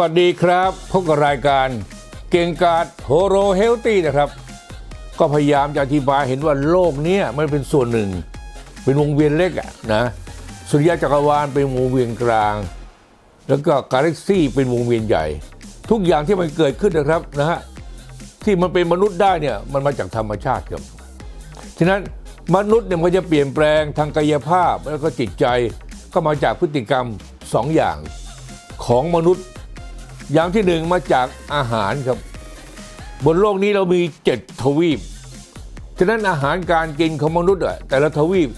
วัสดีครับพบกับรายการเก่งกาดโฮโรเฮลตี้นะครับ ก็พยายามจะอธิบายเห็นว่าโลกนี้มันเป็นส่วนหนึ่ง เป็นวงเวียนเล็กอะนะสุริยะจักรวาลเป็นวงเวียนกลาง แล้วก็กาแล็กซี่เป็นวงเวียนใหญ่ ทุกอย่างที่มันเกิดขึ้นนะครับนะฮะที่มันเป็นมนุษย์ได้เนี่ยมันมาจากธรรมชาติครับฉะนั้นมนุษย์เนี่ยมันจะเปลี่ยนแปลงทางกายภาพแล้วก็จิตใจก็มาจากพฤติกรรมสองอย่างของมนุษย์ อย่างที่หนึ่งมาจากอาหารครับ บนโลกนี้เรามีเจ็ดทวีป ฉะนั้นอาหารการกินของมนุษย์อะแต่ละทวีป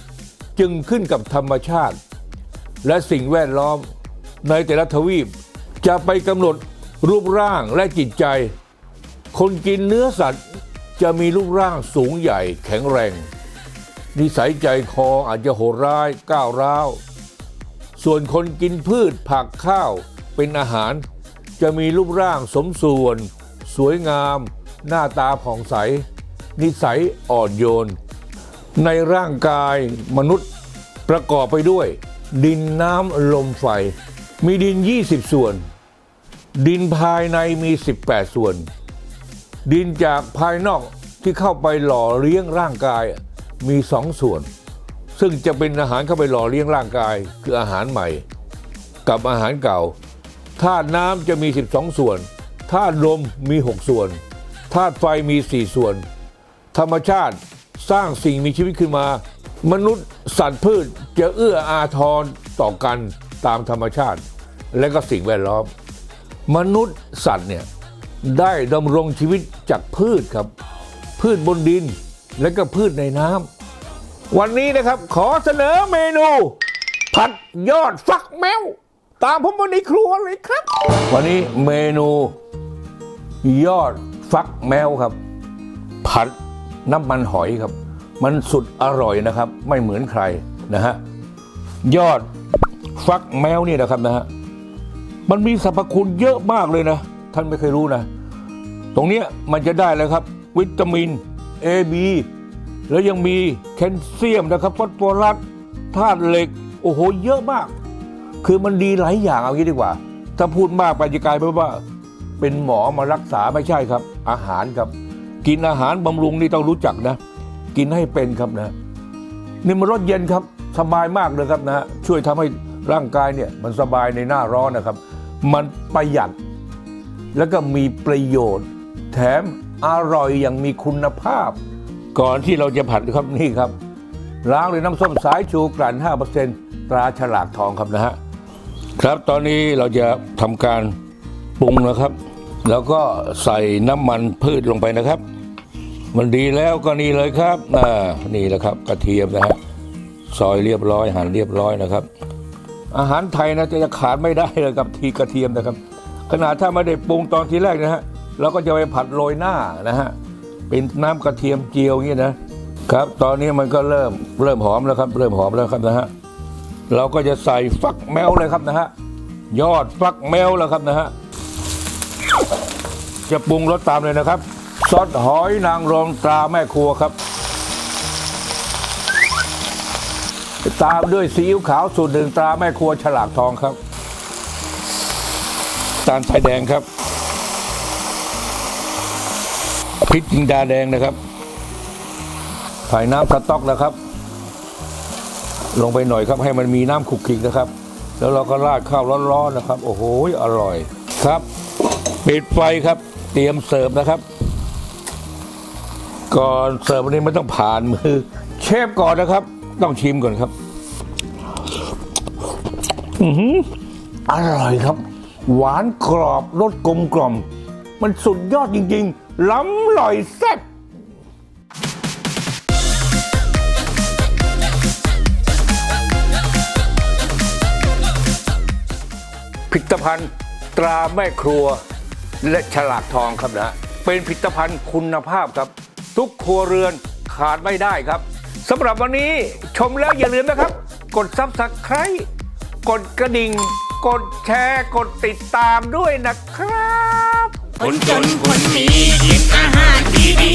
จึงขึ้นกับธรรมชาติ และสิ่งแวดล้อมในแต่ละทวีป จะไปกำหนดรูปร่างและจิตใจ คนกินเนื้อสัตว์จะมีรูปร่างสูงใหญ่แข็งแรง นิสัยใจคออาจจะโหดร้ายก้าวร้าว ส่วนคนกินพืชผักข้าวเป็นอาหาร จะมีรูปร่างสมส่วน สวยงาม หน้าตาผ่องใส นิสัยอ่อนโยน ในร่างกายมนุษย์ประกอบไปด้วย ดินน้ำลมไฟ มีดิน 20 ส่วน ดินภายในมี 18 ส่วน ดินจากภายนอกที่เข้าไปหล่อเลี้ยงร่างกายมีสองส่วน ซึ่งจะเป็นอาหารเข้าไปหล่อเลี้ยงร่างกายคืออาหารใหม่ กับอาหารเก่า ธาตุน้ำจะมี 12 ส่วน ธาตุลมมี 6 ส่วน ธาตุไฟมี 4 ส่วน ธรรมชาติสร้างสิ่งมีชีวิตขึ้นมา มนุษย์สัตว์พืชจะเอื้ออาทรต่อกันตามธรรมชาติ และก็สิ่งแวดล้อม มนุษย์สัตว์เนี่ยได้ดำรงชีวิตจากพืชครับ พืชบนดินและก็พืชในน้ำวันนี้นะครับขอเสนอเมนู ผัดยอดฟักแมว ตามผมมาในครัวเลยครับ วันนี้เมนูยอดฟักแมวครับ ผัดน้ำมันหอยครับ มันสุดอร่อยนะครับ ไม่เหมือนใครนะฮะยอดฟักแมวนี่นะครับนะฮะมันมีสรรพคุณเยอะมากเลยนะ ท่านไม่เคยรู้นะ ตรงเนี้ยมันจะได้แล้วครับ วิตามิน A B แล้วยังมีแคลเซียมนะครับฟอสฟอรัสธาตุเหล็ก โอ้โห เยอะมาก คือมันดีหลายอย่างเอางี้ดีกว่า ถ้าพูดมากไปจะกลายเป็นว่า เป็นหมอมารักษาไม่ใช่ครับ อาหารครับ กินอาหารบำรุงนี่ต้องรู้จักนะ กินให้เป็นครับนะนี่มันรสเย็นครับสบายมากเลยครับนะ ช่วยทำให้ร่างกายเนี่ยมันสบายในหน้าร้อนนะครับ มันประหยัดแล้วก็มีประโยชน์ แถมอร่อยอย่างมีคุณภาพ ก่อนที่เราจะผัดครับนี่ครับล้างด้วยน้ำส้มสายชูกลั่น5%ตราฉลากทองครับนะฮะ ครับตอนนี้เราจะทำการปรุงนะครับ แล้วก็ใส่น้ำมันพืชลงไปนะครับ มันดีแล้วก็นี่เลยครับอ่านี่แหละครับ กระเทียมนะฮะซอยเรียบร้อยหั่นเรียบร้อยนะครับ อาหารไทยนะจะขาดไม่ได้เลยกับทีกระเทียมนะครับ ขนาดถ้าไม่ได้ปรุงตอนทีแรกนะฮะเราก็จะไปผัดโรยหน้านะฮะเป็นน้ำกระเทียมเจียวอย่างนี้นะครับ ตอนนี้มันก็เริ่มเริ่มหอมแล้วครับ เริ่มหอมแล้วครับนะฮะ เราก็จะใส่ฟักแมวเลยครับนะฮะยอดฟักแมวแล้วครับนะฮะจะปรุงรสตามเลยนะครับ ซอสหอยนางรมตราแม่ครัวครับ ตามด้วยซีอิ๊วขาวสูตรหนึ่งตราแม่ครัวฉลากทองครับตาลไทยแดงครับพริกจิงดาแดงนะครับใส่น้ำสต๊อกนะครับ ลงไปหน่อยครับให้มันมีน้ำขุกขิกนะครับ แล้วเราก็ราดข้าวร้อนๆนะครับ โอ้โหอร่อยครับ ปิดไฟครับ เตรียมเสิร์ฟนะครับ ก่อนเสิร์ฟวันนี้ไม่ต้องผ่านมือ เชฟก่อนนะครับ ต้องชิมก่อนครับ อือหืออร่อยครับ หวานกรอบรสกลมกล่อม มันสุดยอดจริง ๆ ล้ำลอยแซ่บ ผลิตภัณฑ์ตราแม่ครัว และฉลากทองครับนะเป็นผลิตภัณฑ์คุณภาพครับ ทุกครัวเรือนขาดไม่ได้ครับสำหรับวันนี้ชมแล้วอย่าลืมนะครับ กดซับสไครต์กดกระดิ่ง กดแชร์ กดติดตามด้วยนะครับ คนจนคนมีกินอาหารดีดี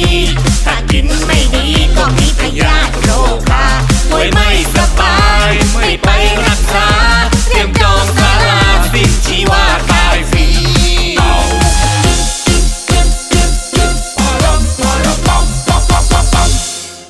ถ้ากินไม่ดีก็มีพยาธิโรคราป่วยไม่สบาย ไม่ไปรักษาเ